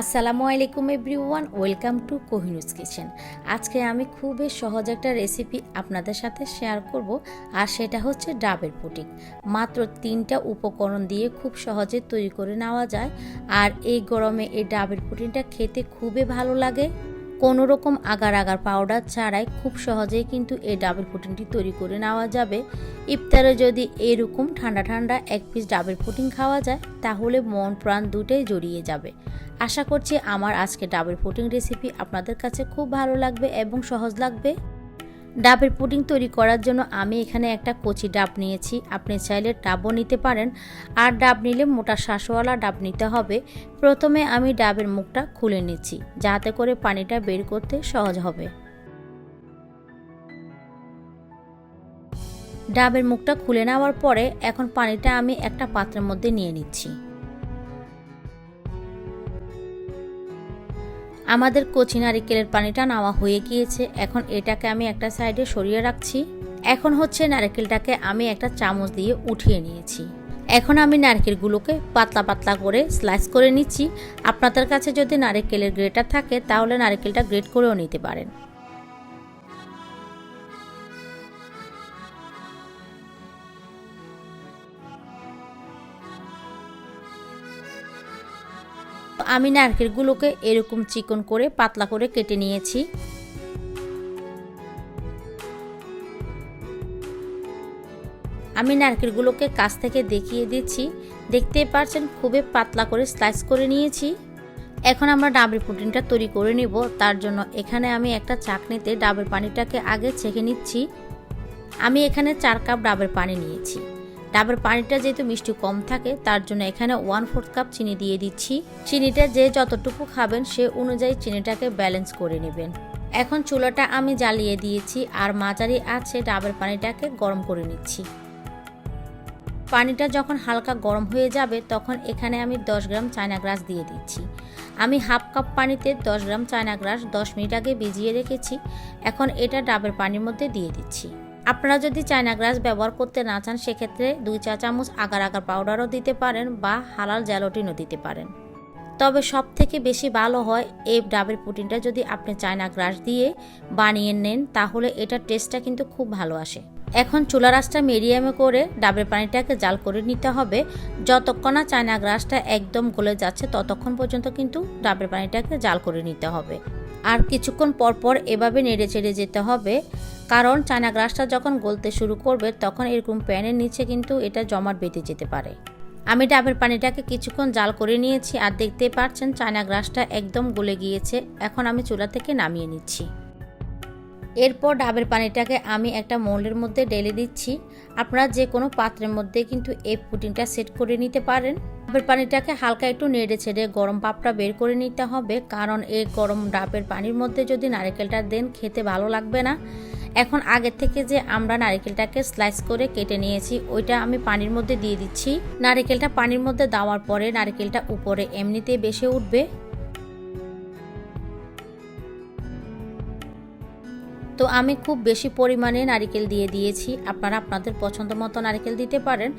আসসালামু আলাইকুম everyone, welcome to কোহিনুস kitchen. আজকে আমি খুবই সহজ একটা রেসিপি আপনাদের সাথে শেয়ার করব, আর সেটা হচ্ছে ডাবের পুটিং। মাত্র তিনটা উপকরণ দিয়ে খুব সহজে তৈরি করে নেওয়া যায়, আর এই গরমে এই ডাবের পুটিংটা খেতে খুবই ভালো লাগে। কোনো রকম আগার আগার পাউডার ছাড়াই খুব সহজেই কিন্তু এই ডাবের ফুটিংটি তৈরি করে নেওয়া যাবে। ইফতারে যদি এরকম ঠান্ডা ঠান্ডা এক পিস ডাবের পুটিং খাওয়া যায়, তাহলে মন প্রাণ দুটোই জড়িয়ে যাবে। আশা করছি আমার আজকে ডাবের পুটিং রেসিপি আপনাদের কাছে খুব ভালো লাগবে এবং সহজ লাগবে। ডাবের পুডিং তৈরি করার জন্য আমি এখানে একটা কচি ডাব নিয়েছি। আপনি চাইলে ডাবও নিতে পারেন। আর ডাব নিলে মোটা শাঁসওয়ালা ডাব নিতে হবে। প্রথমে আমি ডাবের মুখটা খুলে নিচ্ছি, যাতে করে পানিটা বের করতে সহজ হবে। ডাবের মুখটা খুলে নেওয়ার পরে এখন পানিটা আমি একটা পাত্রের মধ্যে নিয়ে নিচ্ছি। আমাদের কচি নারিকেলের পানিটা নেওয়া হয়ে গিয়েছে। এখন এটাকে আমি একটা সাইডে সরিয়ে রাখছি। এখন হচ্ছে নারকেলটাকে আমি একটা চামচ দিয়ে উঠিয়ে নিয়েছি। এখন আমি নারকেলগুলোকে পাতলা পাতলা করে স্লাইস করে নিচ্ছি। আপনাদের কাছে যদি নারকেলের গ্রেটার থাকে, তাহলে নারকেলটা গ্রেট করেও নিতে পারেন। আমি নারকেলগুলোকে এরকম চিকন করে, পাতলা করে কেটে নিয়েছি। আমি নারকেলগুলোকে কাছ থেকে দেখিয়ে দিচ্ছি। দেখতেই পারছেন খুবই পাতলা করে স্লাইস করে নিয়েছি। এখন আমরা ডাবের পুটিনটা তৈরি করে নিব। তার জন্য এখানে আমি একটা চাকনিতে ডাবের পানিটাকে আগে ছেঁকে নিচ্ছি। আমি এখানে চার কাপ ডাবের পানি নিয়েছি। ডাবের পানিটা যেহেতু মিষ্টি কম থাকে, তার জন্য এখানে ওয়ান ফোর্থ কাপ চিনি দিয়ে দিচ্ছি। চিনিটা যে যতটুকু খাবেন, সে অনুযায়ী চিনিটাকে ব্যালেন্স করে নেবেন। এখন চুলাটা আমি জ্বালিয়ে দিয়েছি, আর মাঝারি আছে ডাবের পানিটাকে গরম করে নিচ্ছি। পানিটা যখন হালকা গরম হয়ে যাবে, তখন এখানে আমি 10 গ্রাম চায়না গ্রাস দিয়ে দিচ্ছি। আমি হাফ কাপ পানিতে 10 গ্রাম চায়না গ্রাস 10 মিনিট আগে ভিজিয়ে রেখেছি। এখন এটা ডাবের পানির মধ্যে দিয়ে দিচ্ছি। আপনারা যদি চায়না গ্রাস ব্যবহার করতে না চান, সেক্ষেত্রে দুই চা চামচ আগার আগার পাউডারও দিতে পারেন বা হালাল জ্যালোটিনও দিতে পারেন। তবে সব থেকে বেশি ভালো হয় এই ডাবের পুটিনটা যদি আপনি চায়না গ্রাস দিয়ে বানিয়ে নেন, তাহলে এটার টেস্টটা কিন্তু খুব ভালো আসে। এখন চুলা রাসটা মিডিয়ামে করে ডাবের পানিটাকে জাল করে নিতে হবে। যতক্ষণ না চায়না গ্রাসটা একদম গলে যাচ্ছে, ততক্ষণ পর্যন্ত কিন্তু ডাবের পানিটাকে জাল করে নিতে হবে। আর কিছুক্ষণ পরপর এভাবে নেড়ে চেড়ে যেতে হবে। কারণ চায়না গ্রাসটা যখন গলতে শুরু করবে, তখন এরকম প্যানের নিচে কিন্তু এটা জমাট বেঁধে যেতে পারে। আমি ডাবের পানিটাকে কিছুক্ষণ জাল করে নিয়েছি আর দেখতে পাচ্ছেন চায়না গ্রাসটা একদম গলে গিয়েছে। এখন আমি চুলা থেকে নামিয়ে নিচ্ছি। এরপর ডাবের পানিটাকে আমি একটা মোল্ডের মধ্যে ঢেলে দিচ্ছি। আপনারা যে কোনো পাত্রের মধ্যে কিন্তু এই পুটিংটা সেট করে নিতে পারেন। ডাবের পানিটাকে হালকা একটু নেড়ে ছেড়ে গরম পাপটা বের করে নিতে হবে, কারণ এই গরম ডাবের পানির মধ্যে যদি নারকেলটা দেন খেতে ভালো লাগবে না। এখন আগে থেকে যে আমরা নারিকেলটাকে স্লাইস করে কেটে নিয়েছি, ওইটা আমি পানির মধ্যে দিয়ে দিচ্ছি। নারিকেলটা পানির মধ্যে দেওয়ার পরে নারিকেলটা উপরে এমনিতেই বেশি উঠবে। তো আমি খুব বেশি পরিমাণে নারিকেল দিয়ে দিয়েছি। আপনারা আপনাদের পছন্দ মতো নারিকেল দিতে পারেন।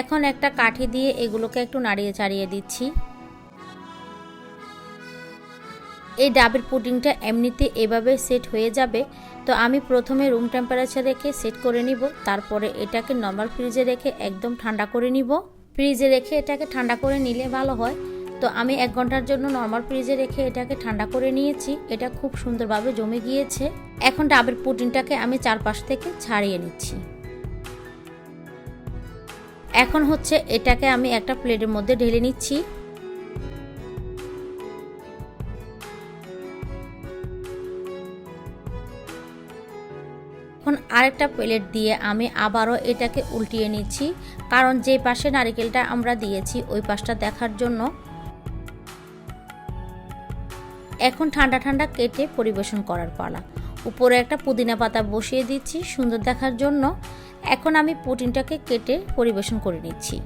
এখন একটা কাঠি দিয়ে এগুলোকে একটু নাড়িয়ে চাড়িয়ে দিচ্ছি। এই ডাবের পুডিংটা এমনিতে এভাবে সেট হয়ে যাবে, তো আমি প্রথমে রুম টেম্পারেচার রেখে সেট করে নিব, তারপরে এটাকে নর্মাল ফ্রিজে রেখে একদম ঠান্ডা করে নিব। ফ্রিজে রেখে এটাকে ঠান্ডা করে নিলে ভালো হয়, তো আমি এক ঘণ্টার জন্য নর্মাল ফ্রিজে রেখে এটাকে ঠান্ডা করে নিয়েছি, এটা খুব সুন্দরভাবে জমে গিয়েছে। এখন ডাবের পুডিংটাকে আমি চারপাশ থেকে ছাড়িয়ে নিচ্ছি। এখন হচ্ছে এটাকে আমি একটা প্লেটের মধ্যে ঢেলে নিচ্ছি। এখন আরেকটা প্লেট দিয়ে আমি আবারও এটাকে উল্টিয়ে নিচ্ছি, কারণ যে পাশে নারিকেলটা আমরা দিয়েছি, ওই পাশটা দেখার জন্য। এখন ঠান্ডা ঠান্ডা কেটে পরিবেশন করার পালা। উপরে একটা পুদিনা পাতা বসিয়ে দিচ্ছি, সুন্দর দেখার জন্য। এখন আমি পুটিনটাকে কেটে পরিবেশন করে নিচ্ছি।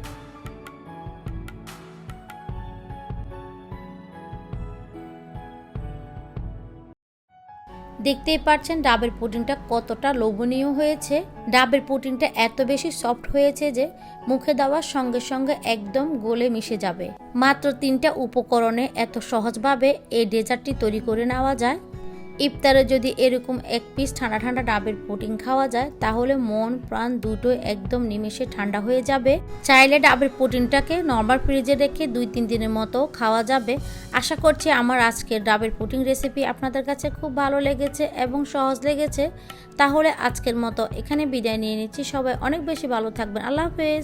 দেখতেই পাচ্ছেন ডাবের পুডিংটা কতটা লোভনীয় হয়েছে। ডাবের পুডিংটা এত বেশি সফট হয়েছে যে মুখে দেওয়ার সঙ্গে সঙ্গে একদম গলে মিশে যাবে। মাত্র তিনটা উপকরণে এত সহজভাবে এই ডেজার্টটি তৈরি করে নেওয়া যায়। ইফতারে যদি এরকম এক পিস ঠান্ডা ঠান্ডা ডাবের পুডিং খাওয়া যায়, তাহলে মন, প্রাণ দুটো একদম নিমেষে ঠান্ডা হয়ে যাবে। চাইলে ডাবের পুডিংটাকে নর্মাল ফ্রিজে রেখে দুই তিন দিনের মতো খাওয়া যাবে। আশা করছি আমার আজকের ডাবের পুডিং রেসিপি আপনাদের কাছে খুব ভালো লেগেছে এবং সহজ লেগেছে। তাহলে আজকের মতো এখানে বিদায় নিয়ে নিচ্ছি। সবাই অনেক বেশি ভালো থাকবেন। আল্লাহ হাফেজ।